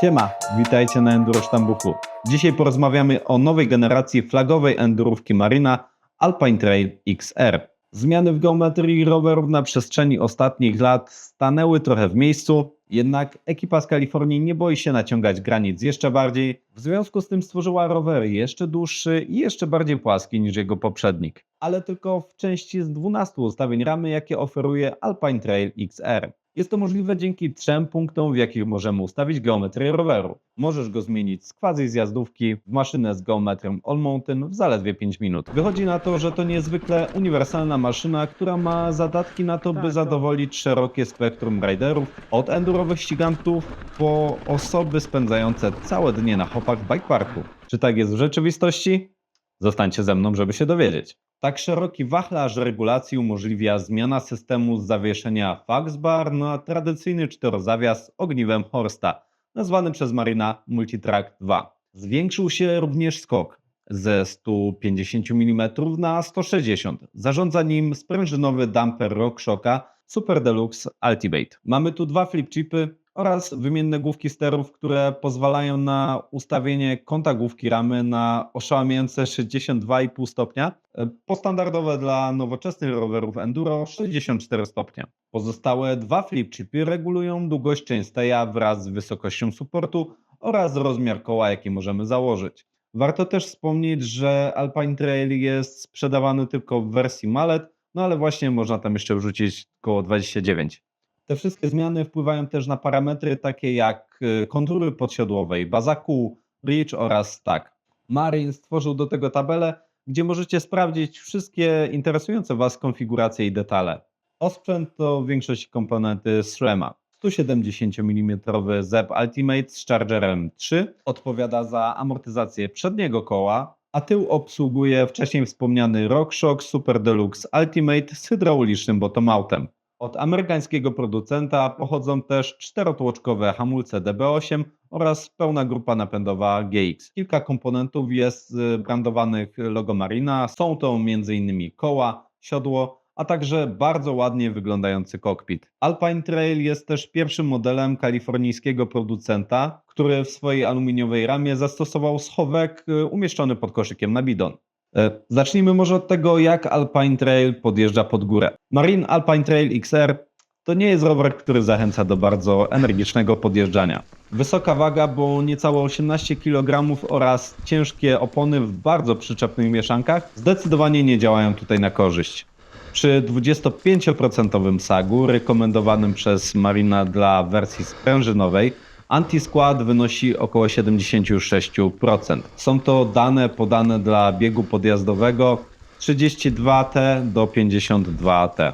Siema, witajcie na Enduro Sztambuku. Dzisiaj porozmawiamy o nowej generacji flagowej endurówki Marina Alpine Trail XR. Zmiany w geometrii rowerów na przestrzeni ostatnich lat stanęły trochę w miejscu, jednak ekipa z Kalifornii nie boi się naciągać granic jeszcze bardziej. W związku z tym stworzyła rowery jeszcze dłuższy i jeszcze bardziej płaski niż jego poprzednik, ale tylko w części z 12 ustawień ramy, jakie oferuje Alpine Trail XR. Jest to możliwe dzięki trzem punktom, w jakich możemy ustawić geometrię roweru. Możesz go zmienić z quasi zjazdówki w maszynę z geometrią All Mountain w zaledwie 5 minut. Wychodzi na to, że to niezwykle uniwersalna maszyna, która ma zadatki na to, by zadowolić szerokie spektrum riderów, od endurowych ścigantów po osoby spędzające całe dnie na hopach w bike parku. Czy tak jest w rzeczywistości? Zostańcie ze mną, żeby się dowiedzieć. Tak szeroki wachlarz regulacji umożliwia zmiana systemu z zawieszenia Faxbar na tradycyjny czterozawias ogniwem Horsta, nazwany przez Marina Multitrack 2. Zwiększył się również skok ze 150 mm na 160. Zarządza nim sprężynowy damper RockShocka Super Deluxe Ultimate. Mamy tu dwa flip chipy oraz wymienne główki sterów, które pozwalają na ustawienie kąta główki ramy na oszałamiające 62,5 stopnia. Po standardowe dla nowoczesnych rowerów enduro 64 stopnie. Pozostałe dwa flip chipy regulują długość chainstaya wraz z wysokością supportu oraz rozmiar koła, jaki możemy założyć. Warto też wspomnieć, że Alpine Trail jest sprzedawany tylko w wersji mallet, no ale właśnie można tam jeszcze wrzucić około 29. Te wszystkie zmiany wpływają też na parametry takie jak y, kontury podsiodłowej, baza kół, bridge oraz stack. Marin stworzył do tego tabelę, gdzie możecie sprawdzić wszystkie interesujące Was konfiguracje i detale. Osprzęt to w większości komponenty SRAMa. 170 mm ZEP Ultimate z Chargerem 3 odpowiada za amortyzację przedniego koła, a tył obsługuje wcześniej wspomniany RockShox Super Deluxe Ultimate z hydraulicznym bottomountem. Od amerykańskiego producenta pochodzą też czterotłoczkowe hamulce DB8 oraz pełna grupa napędowa GX. Kilka komponentów jest brandowanych logo Marina. Są to m.in. koła, siodło, a także bardzo ładnie wyglądający kokpit. Alpine Trail jest też pierwszym modelem kalifornijskiego producenta, który w swojej aluminiowej ramie zastosował schowek y, umieszczony pod koszykiem na bidon. E, zacznijmy może od tego, jak Alpine Trail podjeżdża pod górę. Marine Alpine Trail XR to nie jest rower, który zachęca do bardzo energicznego podjeżdżania. Wysoka waga, bo niecałe 18 kg oraz ciężkie opony w bardzo przyczepnych mieszankach zdecydowanie nie działają tutaj na korzyść. Przy 25% sagu rekomendowanym przez Marina dla wersji sprężynowej Anti-skład wynosi około 76%. Są to dane podane dla biegu podjazdowego 32T do 52T.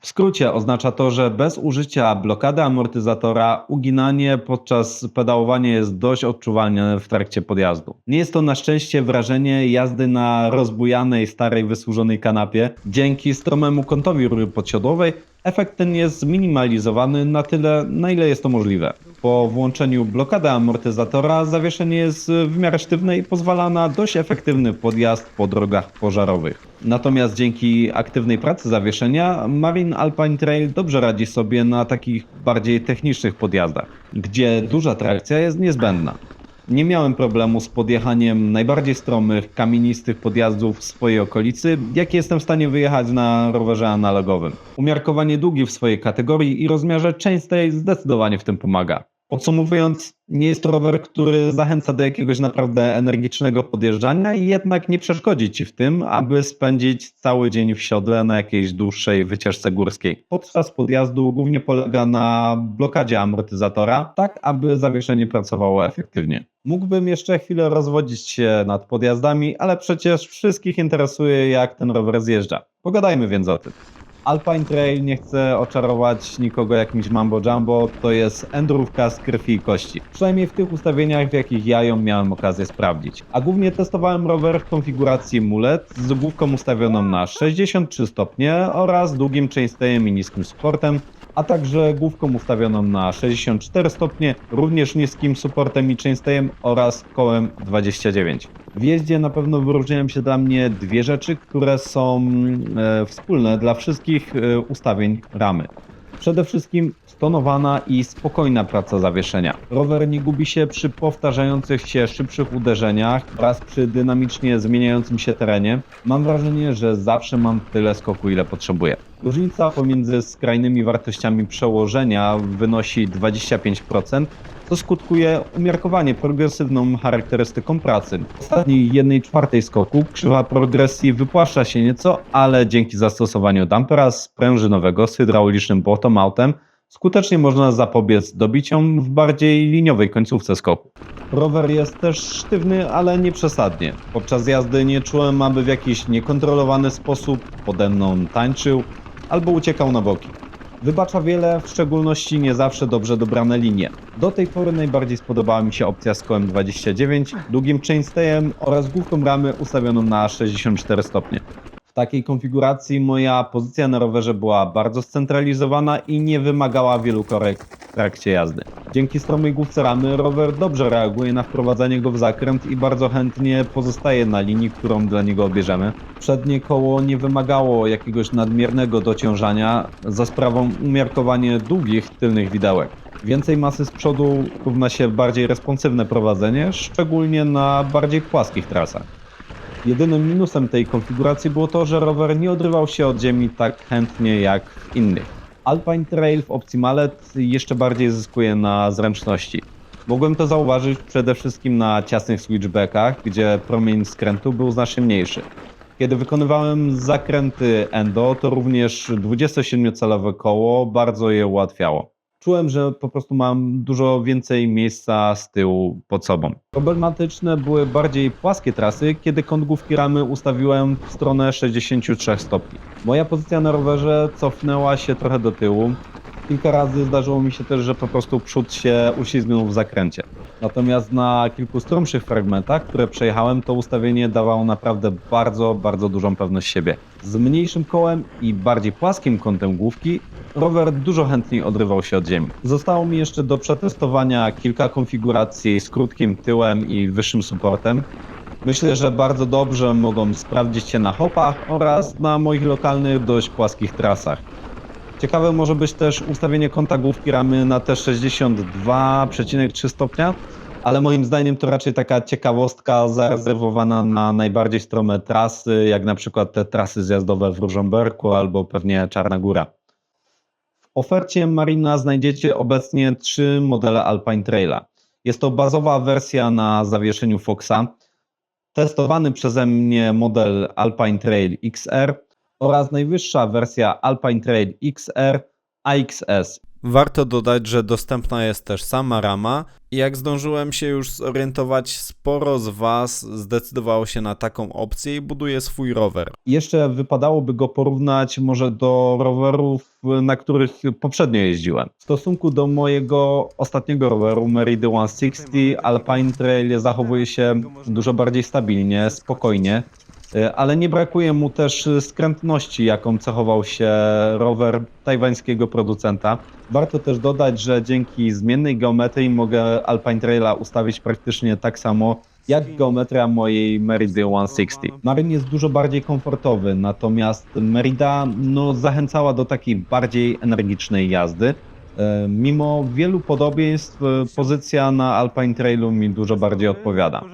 W skrócie oznacza to, że bez użycia blokady amortyzatora uginanie podczas pedałowania jest dość odczuwalne w trakcie podjazdu. Nie jest to na szczęście wrażenie jazdy na rozbujanej, starej, wysłużonej kanapie. Dzięki stromemu kątowi rury podsiodłowej efekt ten jest zminimalizowany na tyle, na ile jest to możliwe. Po włączeniu blokady amortyzatora zawieszenie jest w miarę sztywne i pozwala na dość efektywny podjazd po drogach pożarowych. Natomiast dzięki aktywnej pracy zawieszenia Marine Alpine Trail dobrze radzi sobie na takich bardziej technicznych podjazdach, gdzie duża trakcja jest niezbędna. Nie miałem problemu z podjechaniem najbardziej stromych, kamienistych podjazdów w swojej okolicy, jakie jestem w stanie wyjechać na rowerze analogowym. Umiarkowanie długi w swojej kategorii i rozmiarze chainstay zdecydowanie w tym pomaga. Podsumowując, nie jest to rower, który zachęca do jakiegoś naprawdę energicznego podjeżdżania i jednak nie przeszkodzi Ci w tym, aby spędzić cały dzień w siodle na jakiejś dłuższej wycieczce górskiej. Podczas podjazdu głównie polega na blokadzie amortyzatora, tak aby zawieszenie pracowało efektywnie. Mógłbym jeszcze chwilę rozwodzić się nad podjazdami, ale przecież wszystkich interesuje jak ten rower zjeżdża. Pogadajmy więc o tym. Alpine Trail nie chce oczarować nikogo jakimś mambo jumbo, to jest endurówka z krwi i kości. Przynajmniej w tych ustawieniach, w jakich ja ją miałem okazję sprawdzić. A głównie testowałem rower w konfiguracji mulet z główką ustawioną na 63 stopnie oraz długim chainstayem i niskim supportem, a także główką ustawioną na 64 stopnie, również niskim supportem i chainstayem oraz kołem 29. W jeździe na pewno wyróżniają się dla mnie dwie rzeczy, które są e, wspólne dla wszystkich e, ustawień ramy. Przede wszystkim stonowana i spokojna praca zawieszenia. Rower nie gubi się przy powtarzających się szybszych uderzeniach oraz przy dynamicznie zmieniającym się terenie. Mam wrażenie, że zawsze mam tyle skoku, ile potrzebuję. Różnica pomiędzy skrajnymi wartościami przełożenia wynosi 25%, co skutkuje umiarkowanie progresywną charakterystyką pracy. W ostatniej 1 czwartej skoku krzywa progresji wypłaszcza się nieco, ale dzięki zastosowaniu dampera sprężynowego z hydraulicznym bottom-outem skutecznie można zapobiec dobiciom w bardziej liniowej końcówce skoku. Rower jest też sztywny, ale nie przesadnie. Podczas jazdy nie czułem, aby w jakiś niekontrolowany sposób pode mną tańczył albo uciekał na boki. Wybacza wiele, w szczególności nie zawsze dobrze dobrane linie. Do tej pory najbardziej spodobała mi się opcja z kołem 29, długim chainstayem oraz główką ramy ustawioną na 64 stopnie. Takiej konfiguracji moja pozycja na rowerze była bardzo scentralizowana i nie wymagała wielu korekt w trakcie jazdy. Dzięki stromej główce ramy rower dobrze reaguje na wprowadzanie go w zakręt i bardzo chętnie pozostaje na linii, którą dla niego obierzemy. Przednie koło nie wymagało jakiegoś nadmiernego dociążania za sprawą umiarkowanie długich tylnych widełek. Więcej masy z przodu równa się bardziej responsywne prowadzenie, szczególnie na bardziej płaskich trasach. Jedynym minusem tej konfiguracji było to, że rower nie odrywał się od ziemi tak chętnie jak w innych. Alpine Trail w opcji Mallet jeszcze bardziej zyskuje na zręczności. Mogłem to zauważyć przede wszystkim na ciasnych switchbackach, gdzie promień skrętu był znacznie mniejszy. Kiedy wykonywałem zakręty endo, to również 27-calowe koło bardzo je ułatwiało. Czułem, że po prostu mam dużo więcej miejsca z tyłu pod sobą. Problematyczne były bardziej płaskie trasy, kiedy kąt główki ramy ustawiłem w stronę 63 stopni. Moja pozycja na rowerze cofnęła się trochę do tyłu. Kilka razy zdarzyło mi się też, że po prostu przód się uślizgnął w zakręcie. Natomiast na kilku stromszych fragmentach, które przejechałem, to ustawienie dawało naprawdę bardzo, bardzo dużą pewność siebie. Z mniejszym kołem i bardziej płaskim kątem główki rower dużo chętniej odrywał się od ziemi. Zostało mi jeszcze do przetestowania kilka konfiguracji z krótkim tyłem i wyższym supportem. Myślę, że bardzo dobrze mogą sprawdzić się na hopach oraz na moich lokalnych, dość płaskich trasach. Ciekawe może być też ustawienie kąta główki ramy na te 62,3 stopnia, ale moim zdaniem to raczej taka ciekawostka zarezerwowana na najbardziej strome trasy, jak na przykład te trasy zjazdowe w Różomberku albo pewnie Czarna Góra. W ofercie Marina znajdziecie obecnie trzy modele Alpine Traila. Jest to bazowa wersja na zawieszeniu Foxa, testowany przeze mnie model Alpine Trail XR oraz najwyższa wersja Alpine Trail XR AXS. Warto dodać, że dostępna jest też sama rama i jak zdążyłem się już zorientować, sporo z Was zdecydowało się na taką opcję i buduje swój rower. Jeszcze wypadałoby go porównać może do rowerów, na których poprzednio jeździłem. W stosunku do mojego ostatniego roweru Merida 160 Alpine Trail zachowuje się dużo bardziej stabilnie, spokojnie. Y, ale nie brakuje mu też skrętności, jaką cechował się rower tajwańskiego producenta. Warto też dodać, że dzięki zmiennej geometrii mogę Alpine Traila ustawić praktycznie tak samo jak geometria mojej Merida 160. Maryn jest dużo bardziej komfortowy, natomiast Merida no, zachęcała do takiej bardziej energicznej jazdy. E, Mimo wielu podobieństw, e, pozycja na Alpine Trailu mi dużo bardziej odpowiada.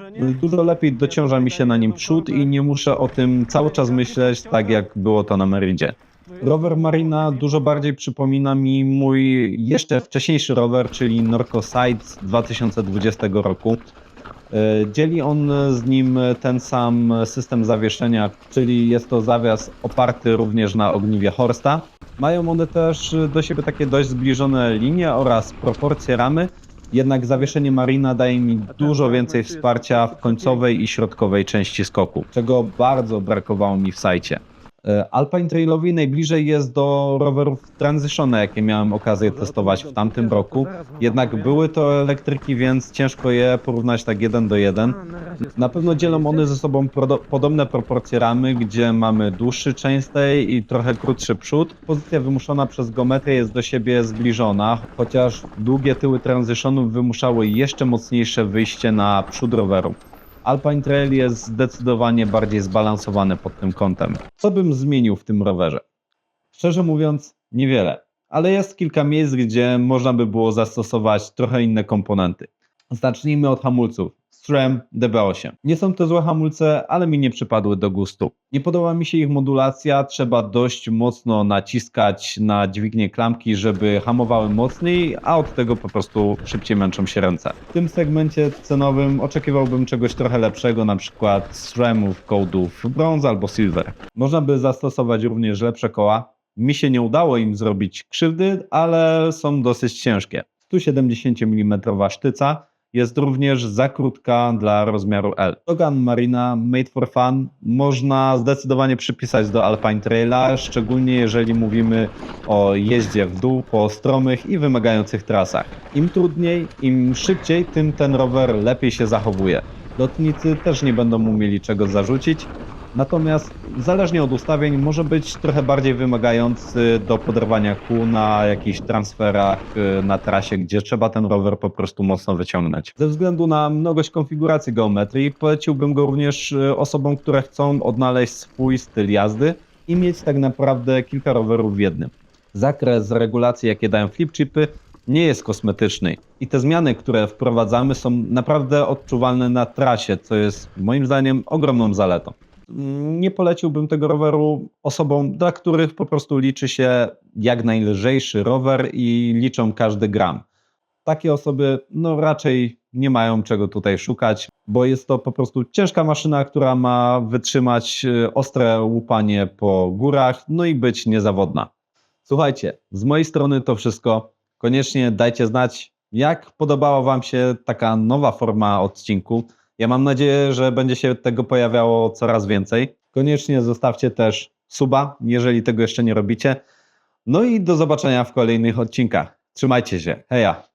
Dużo lepiej dociąża mi się na nim przód i nie muszę o tym cały czas myśleć, tak jak było to na Meridzie. Rower Marina dużo bardziej przypomina mi mój jeszcze wcześniejszy rower, czyli Norco Side z 2020 roku. E, Dzieli on z nim ten sam system zawieszenia, czyli jest to zawias oparty również na ogniwie Horsta. Mają one też do siebie takie dość zbliżone linie oraz proporcje ramy, jednak zawieszenie Marina daje mi dużo więcej wsparcia w końcowej i środkowej części skoku, czego bardzo brakowało mi w sajcie. E, Alpine Trailowi najbliżej jest do rowerów Transitione, jakie miałem okazję testować w tamtym roku. Jednak były to elektryki, więc ciężko je porównać tak jeden do jeden. Na pewno dzielą one ze sobą podobne proporcje ramy, gdzie mamy dłuższy chainstay i trochę krótszy przód. Pozycja wymuszona przez geometrię jest do siebie zbliżona, chociaż długie tyły Transitionów wymuszały jeszcze mocniejsze wyjście na przód roweru. Alpine Trail jest zdecydowanie bardziej zbalansowany pod tym kątem. Co bym zmienił w tym rowerze? Szczerze mówiąc, niewiele. ale jest kilka miejsc, gdzie można by było zastosować trochę inne komponenty. Zacznijmy od hamulców. SRAM DB8. Nie są to złe hamulce, ale mi nie przypadły do gustu. Nie podoba mi się ich modulacja, trzeba dość mocno naciskać na dźwignię klamki, żeby hamowały mocniej, a od tego po prostu szybciej męczą się ręce. W tym segmencie cenowym oczekiwałbym czegoś trochę lepszego, na przykład SRAMów, kodów brąz albo silver. Można by zastosować również lepsze koła. Mi się nie udało im zrobić krzywdy, ale są dosyć ciężkie. 170 mm sztyca, jest również za krótka dla rozmiaru L. Logan Marina Made for Fun można zdecydowanie przypisać do Alpine Traila, szczególnie jeżeli mówimy o jeździe w dół po stromych i wymagających trasach. Im trudniej, im szybciej, tym ten rower lepiej się zachowuje. Lotnicy też nie będą mu mieli czego zarzucić, Natomiast zależnie od ustawień może być trochę bardziej wymagający do poderwania kół na jakichś transferach y, na trasie, gdzie trzeba ten rower po prostu mocno wyciągnąć. Ze względu na mnogość konfiguracji geometrii poleciłbym go również y, osobom, które chcą odnaleźć swój styl jazdy i mieć tak naprawdę kilka rowerów w jednym. Zakres regulacji, jakie dają flipchipy, nie jest kosmetyczny i te zmiany, które wprowadzamy, są naprawdę odczuwalne na trasie, co jest moim zdaniem ogromną zaletą nie poleciłbym tego roweru osobom, dla których po prostu liczy się jak najlżejszy rower i liczą każdy gram. Takie osoby no raczej nie mają czego tutaj szukać, bo jest to po prostu ciężka maszyna, która ma wytrzymać y, ostre łupanie po górach, no i być niezawodna. Słuchajcie, z mojej strony to wszystko. Koniecznie dajcie znać, jak podobała Wam się taka nowa forma odcinku. Ja mam nadzieję, że będzie się tego pojawiało coraz więcej. Koniecznie zostawcie też suba, jeżeli tego jeszcze nie robicie. No i do zobaczenia w kolejnych odcinkach. Trzymajcie się. Heja!